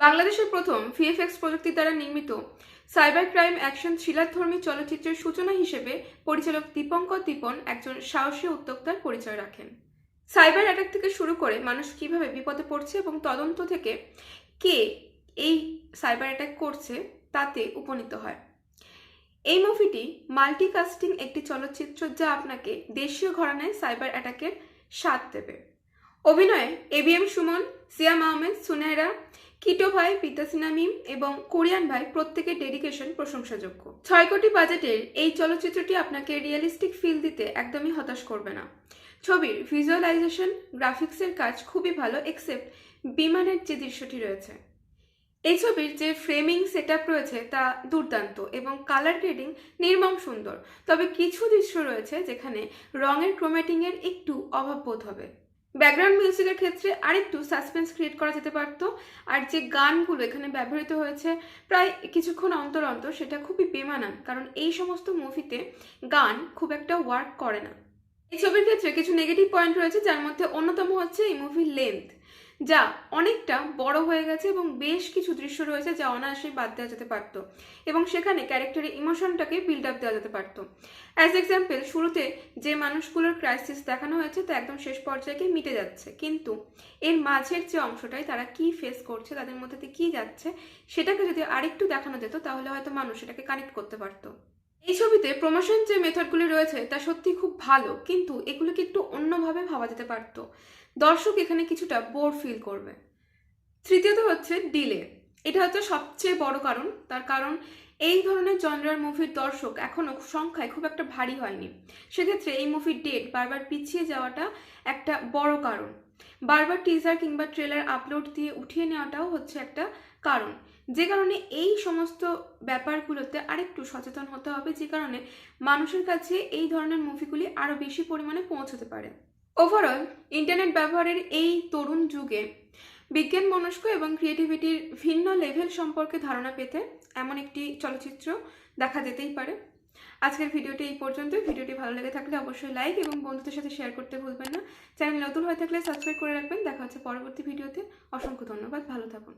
বাংলাদেশের প্রথম ভিএফএক্স প্রযুক্তির দ্বারা নির্মিত সাইবার ক্রাইম অ্যাকশন থ্রিলারধর্মী চলচ্চিত্রের সূচনা হিসেবে পরিচালক দীপঙ্কর দীপন একজন সাহসী উদ্যোক্তার পরিচয় রাখেন। সাইবার অ্যাটাক থেকে শুরু করে মানুষ কীভাবে বিপদে পড়ছে এবং তদন্ত থেকে কে এই সাইবার অ্যাটাক করছে তাতে উপনীত হয়। এই মুভিটি মাল্টিকাস্টিং একটি চলচ্চিত্র যা আপনাকে দেশীয় ঘরানায় সাইবার অ্যাটাকের স্বাদ দেবে। অভিনয়ে এবিএম সুমন সিয়াম আহমেদ সুনাইরা কিটো ভাই পিতাসিনা মিম এবং কোরিয়ান ভাই প্রত্যেকের ডেডিকেশন প্রশংসাযোগ্য। ছয় কোটি বাজেটের এই চলচ্চিত্রটি আপনাকে রিয়েলিস্টিক ফিল দিতে একদমই হতাশ করবে না। ছবির ভিজুয়ালাইজেশন গ্রাফিক্সের কাজ খুবই ভালো এক্সেপ্ট বিমানের যে দৃশ্যটি রয়েছে। এই ছবির যে ফ্রেমিং সেট রয়েছে তা দুর্দান্ত এবং কালার গ্রেডিং নির্মম সুন্দর। তবে কিছু দৃশ্য রয়েছে যেখানে রঙের ক্রোমেটিংয়ের একটু অভাব বোধ হবে। ব্যাকগ্রাউন্ড মিউজিকের ক্ষেত্রে আরেকটু সাসপেন্স ক্রিয়েট করা যেতে পারত। আর যে গানগুলো এখানে ব্যবহৃত হয়েছে প্রায় কিছুক্ষণ অন্তর অন্তর, সেটা খুবই বেমানান, কারণ এই সমস্ত মুভিতে গান খুব একটা ওয়ার্ক করে না। এই ছবির ক্ষেত্রে কিছু নেগেটিভ পয়েন্ট রয়েছে, যার মধ্যে অন্যতম হচ্ছে এই মুভির লেন্থ যা অনেকটা বড় হয়ে গেছে এবং বেশ কিছু দৃশ্য রয়েছে যা অনায়াসেই বাদ দেওয়া যেতে পারত এবং সেখানে ক্যারেক্টারের ইমোশনটাকে বিল্ড আপ দেওয়া যেতে পারত। অ্যাজ এক্সাম্পল শুরুতে যে মানুষগুলোর ক্রাইসিস দেখানো হয়েছে তা একদম শেষ পর্যায়ে মিটে যাচ্ছে। কিন্তু এর মাঝের যে অংশটাই তারা কি ফেস করছে, তাদের মধ্যে কি যাচ্ছে, সেটাকে যদি আরেকটু দেখানো যেত, তাহলে হয়তো মানুষ এটাকে কানেক্ট করতে পারতো। এই ছবিতে প্রমোশন যে মেথডগুলি রয়েছে, তা সত্যি খুব ভালো, কিন্তু এগুলোকে একটু অন্যভাবে ভাবা যেতে পারত। দর্শক এখানে কিছুটা বোর ফিল করবে। তৃতীয়ত হচ্ছে ডিলে এটা হচ্ছে সবচেয়ে বড় কারণ, তার কারণ এই ধরনের জনরার মুভির দর্শক এখনও সংখ্যায় খুব একটা ভারী হয়নি। সেক্ষেত্রে এই মুভির ডেট বারবার পিছিয়ে যাওয়াটা একটা বড় কারণ। বারবার টিজার কিংবা ট্রেলার আপলোড দিয়ে উঠিয়ে নেওয়াটাও হচ্ছে একটা কারণ। যে কারণে এই সমস্ত ব্যাপারগুলোতে আরেকটু সচেতন হতে হবে, যে কারণে মানুষের কাছে এই ধরনের মুভিগুলি আরও বেশি পরিমাণে পৌঁছতে পারে। ওভারঅল ইন্টারনেট ব্যবহারের এই তরুণ যুগে বিজ্ঞান মনস্ক এবং ক্রিয়েটিভিটির ভিন্ন লেভেল সম্পর্কে ধারণা পেতে এমন একটি চলচ্চিত্র দেখা যেতেই পারে। আজকের ভিডিওটি এই পর্যন্ত ভিডিওটি ভালো লেগে থাকলে অবশ্যই লাইক এবং বন্ধুদের সাথে শেয়ার করতে ভুলবেন না। চ্যানেল নতুন হয়ে থাকলে সাবস্ক্রাইব করে রাখবেন। দেখা হচ্ছে পরবর্তী ভিডিওতে। অসংখ্য ধন্যবাদ। ভালো থাকুন।